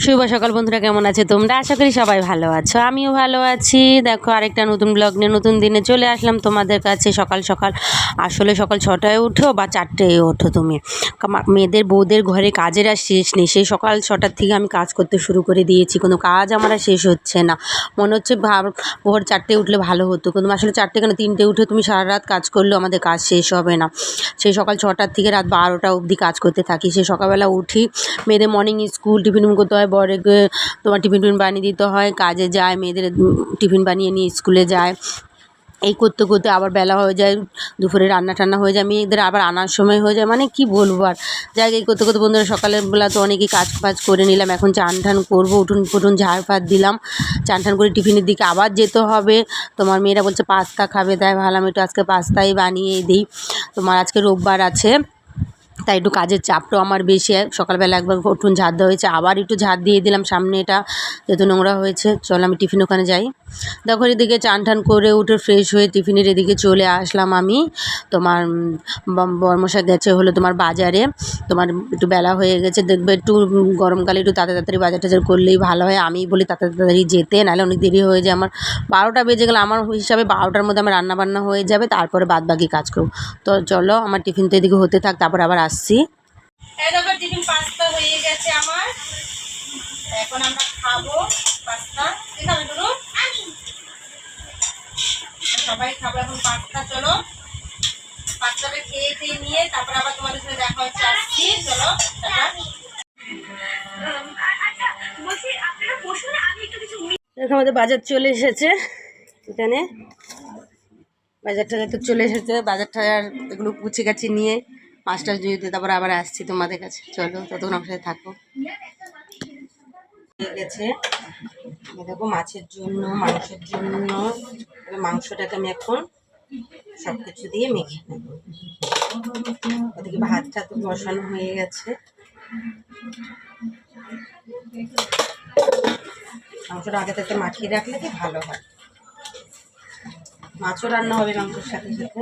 শুভ সকাল বন্ধুরা, কেমন আছে তোমরা? আশা করি সবাই ভালো আছো। আমিও ভালো আছি। দেখো, আরেকটা নতুন ব্লগ নিয়ে নতুন দিনে চলে আসলাম তোমাদের কাছে সকাল সকাল। আসলে সকাল ছটায় ওঠো বা চারটেয় ওঠো তুমি। মেয়েদের বউদের ঘরে কাজের আর শেষ নেই। সেই সকাল ছটার থেকে আমি কাজ করতে শুরু করে দিয়েছি। কোনো কাজ আমার আর শেষ হচ্ছে না। মনে হচ্ছে ভোর চারটে উঠলে ভালো হতো। কিন্তু আসলে চারটে কেন তিনটে উঠে তুমি সারা রাত কাজ করলেও আমাদের কাজ শেষ হবে না। সেই সকাল ছটার থেকে রাত বারোটা অবধি কাজ করতে থাকি। সেই সকালবেলা উঠি, মেয়েদের মর্নিং স্কুল টিফিন করতে হয়। বরে তোমার টিফিন টিফিন বানিয়ে দিতে হয়, কাজে যায়, মেয়েদের টিফিন বানিয়ে নিয়ে স্কুলে যায়। এই করতে করতে আবার বেলা হয়ে যায়, দুপুরে রান্না টান্না হয়ে যায়, মেয়েদের আবার আনার সময় হয়ে যায় মানে কি বলব আর। যাই এই করতে করতে বন্ধুরা সকালের বেলা তো অনেকেই কাজ ফাজ করে নিলাম, এখন চান টান করব, উঠুন ফুটুন ঝাড় ফাড় দিলাম। চান টান করে টিফিনের দিকে আবার যেতে হবে। তোমার মেয়েরা বলছে, পাস্তা খাবে, তাই ভাবলাম একটু আজকে পাস্তাই বানিয়ে দিই। তোমার আজকে রোববার আছে। তাই একটু কাজের চাপটাও আমার বেশি। সকালবেলা একবার উঠুন, ঝাড় দেওয়া হয়েছে, আবার একটু ঝাড় দিয়ে দিলাম সামনে এটা, যেহেতু নোংরা হয়েছে। চল আমি টিফিন ওখানে যাই। দেখো এদিকে চান টান করে উঠে ফ্রেশ হয়ে টিফিনের এদিকে চলে আসলাম আমি। তোমার বর্মশা গেছে হলো তোমার বাজারে। তোমার একটু বেলা হয়ে গেছে, দেখবে একটু গরমকালে একটু তাড়াতাড়ি বাজার টাজার করলেই ভালো হয়। আমি বলি তাড়াতাড়ি যেতে, নাহলে অনেক দেরি হয়ে যায়। আমার বারোটা বেজে গেলে, আমার হিসাবে বারোটার মধ্যে আমার রান্না বান্না হয়ে যাবে, তারপরে বাদ বাকি কাজ করব। তো চলো, আমার টিফিন তো এদিকে হতে থাক, তারপর আবার আসছি। হয়ে গেছে আমার। এখন আমরা খাব পাস্তা কি খাবে গুরু সবাই খাব এখন পাস্তা চলো। পাস্তাটা খেয়ে খেয়ে নিয়ে তারপর আবার তোমাদের সাথে দেখা হচ্ছে। আসছি, চলো দেখো আমাদের বাজার চলে এসেছে এখানে। বাজার টাজার তো চলে এসেছে। বাজার টাজার এগুলো কুচি কাচি নিয়ে মাছটা জুড়িতে তারপর আবার আসছি তোমাদের কাছে। চলো, ততক্ষণ আমার সাথে থাকো। গেছে। দেখো মাছের জন্য, মাংসের জন্য। মাংসটাকে আমি এখন সব কিছু দিয়ে মেখে নেব। ওদিকে ভাতটা তো বসানো হয়ে গেছে। মাংসটা আগে থেকে মাখিয়ে রাখলে কি ভালো হয়? মাছও রান্না হবে মাংসের সাথে সাথে।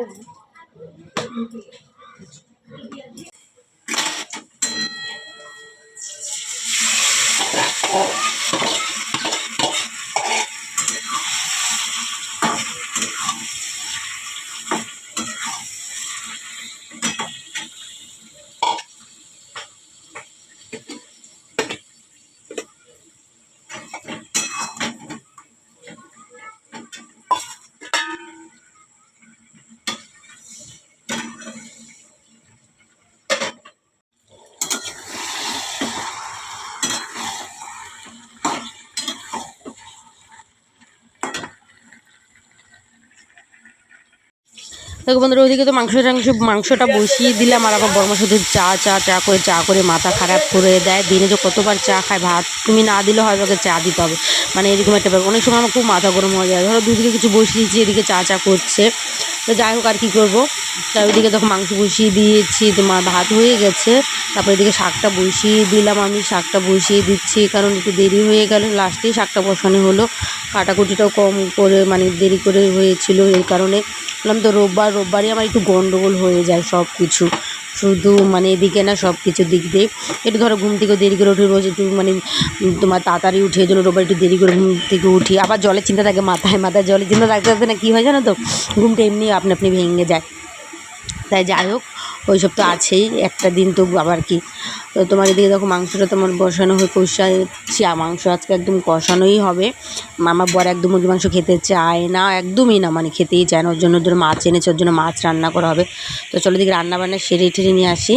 দেখো বন্ধুরা, ওইদিকে তো মাংস টাংস, মাংসটা বসিয়ে দিলাম, আর আমার বর্মা শুধু চা চা চা করে চা করে মাথা খারাপ করে দেয়। দিনে যে কতবার চা খায় ভাত, তুমি না দিলে হয় ওকে চা দিতে হবে। মানে এরকম একটা ব্যাপার। অনেক সময় আমার খুব মাথা গরম হয়ে যায়। ধরো দুদিকে কিছু বসিয়েছি, এদিকে চা চা করছে। তো যাই হোক আর কী করব। চারিদিকে দেখো মাংস বসিয়ে দিয়েছি তোমার ভাত হয়ে গেছে। তারপরে এদিকে শাকটা বসিয়ে দিলাম আমি, শাকটা বসিয়ে দিচ্ছি, কারণ একটু দেরি হয়ে গেল। লাস্টেই শাকটা বসানো হলো। কাটাকুটিটাও কম করে মানে দেরি করে হয়েছিল এই কারণে। বললাম তো রোববার, রোববারই আমার একটু গণ্ডগোল হয়ে যায় সব কিছু শুধু মানে এদিকে না সব কিছু দিক দিয়ে একটু ধরো ঘুম থেকে দেরি করে উঠে রোজ একটু মানে তোমার তাড়াতাড়ি উঠে জন্য রোববার একটু দেরি করে ঘুম থেকে উঠি। আবার জলের চিন্তা থাকে, মাথায় মাথায় জলের চিন্তা থাকতে থাকতে না কী হয় জানো তো? ঘুমটা এমনি আপনি আপনি ভেঙে যায়। তাই যাই হোক ওইসব তো আছেই, একটা দিন তো আবার কি? তো তোমার এদিকে দেখো মাংসটা তোমার বসানো হয়ে কষাচ্ছি মাংস আজকে একদম কষানোই হবে। আমার বর একদম মুরগি মাংস খেতে চায় না, একদমই না মানে খেতেই চায় না, ওর জন্য ওর মাছ এনেছে, ওর জন্য মাছ রান্না করা হবে। তো চলো দিকে রান্না বান্না সেরে ঠেরে নিয়ে আসি।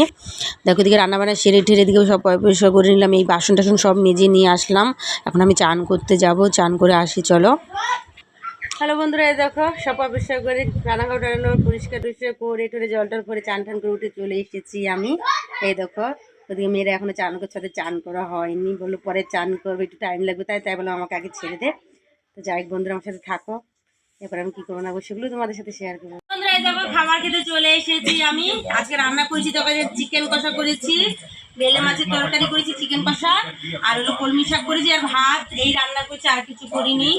দেখো এদিকে রান্না বান্না সেরে ঠেরে দিকে সব পরিষ্কার করে নিলাম, এই বাসন টাসন সব মেজে নিয়ে আসলাম। এখন আমি চান করতে যাব, চান করে আসি, চলো। হ্যালো বন্ধুরা, এই দেখো, সব পরিষ্কার করে রান্নাঘর টান্না পরিষ্কার টরিষ্কার করে টরে জল টল করে চান টান করে উঠে চলে এসেছি আমি। এই দেখো, ওদিকে মেয়েরা এখনও চান করছে, ওদের চান করা হয়নি। বলল পরে চান করবে, একটু টাইম লাগবে তাই তাই বললাম আমাকে আগে ছেড়ে দে। তো যাই বন্ধুরা, আমার সাথে থাকো। এরপর আমি কী করব না সেগুলো তোমাদের সাথে শেয়ার করব। বন্ধুরা, এই দেখো, খাবার খেতে চলে এসেছি আমি। আজকে রান্না করেছি তবে চিকেন কষা করেছি, বেলে মাছের তরকারি করেছি চিকেন কষা, আর হলো কলমি শাক করেছি, আর ভাত, এই রান্না করেছি, আর কিছু করিনি।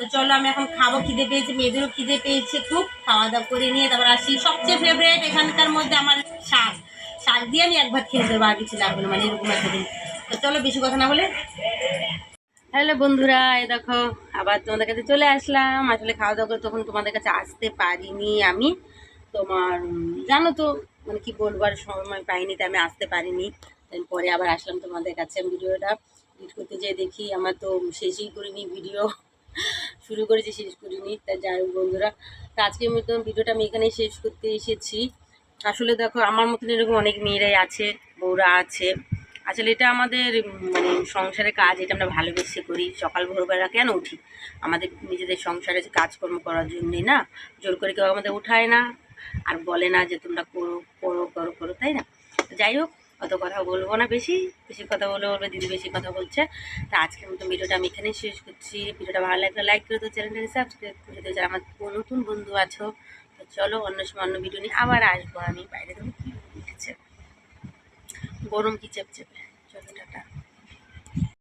তো চলো আমি এখন খাব, খিদে পেয়েছি, মেয়েদেরও খিদে পেয়েছে, খুব খাওয়া দাওয়া করে নিয়ে তারপর আসি। সবচেয়ে ফেভারিট এখানকার মধ্যে আমার শাক। শাক দিয়ে আমি একবার খেয়ে দেবো, আর কিছু লাগবে না মানে এরকম একটা দিন। তো চলো বেশি কথা না বলে। হ্যালো বন্ধুরা এ দেখো, আবার তোমাদের কাছে চলে আসলাম। আসলে খাওয়া দাওয়া করে তখন তোমাদের কাছে আসতে পারিনি আমি। তোমার জানো তো মানে কি বলবার সময় পাইনি, তাই আমি আসতে পারিনি। পরে আবার আসলাম তোমাদের কাছে ভিডিওটা। এডিট করতে যেয়ে দেখি, আমার তো শেষই করিনি ভিডিও শুরু করেছি শেষ করিনি, তা যাই হোক বন্ধুরা, তো আজকের মতো ভিডিওটা আমি এখানেই শেষ করতে এসেছি। আসলে দেখো, আমার মতন এরকম অনেক মেয়েরাই আছে, বউরা আছে। আসলে এটা আমাদের মানে সংসারের কাজ, এটা আমরা ভালোবেসে করি। সকাল ভোরবেলা কেন উঠি? আমাদের নিজেদের সংসারে কাজকর্ম করার জন্যে না? জোর করে কেউ আমাদের উঠায় না, আর বলে না যে তোমরা করো করো করো করো, তাই না? যাই হোক অত কথা বলব না বেশি বেশি কথা বলে বলবে, দিদি বেশি কথা বলছে। তা আজকের মতো ভিডিওটা আমি এখানেই শেষ করছি। ভিডিওটা ভালো লাগলে লাইক করে তো চ্যানেলটাকে সাবস্ক্রাইব করে দিও, যারা আমার নতুন বন্ধু আছো, তো চলো অন্য সময় অন্য ভিডিও নিয়ে আবার আসব আমি। বাইরে তুমি কি উঠেছে? গরম কি চেপচেপে? চলো, টাটা।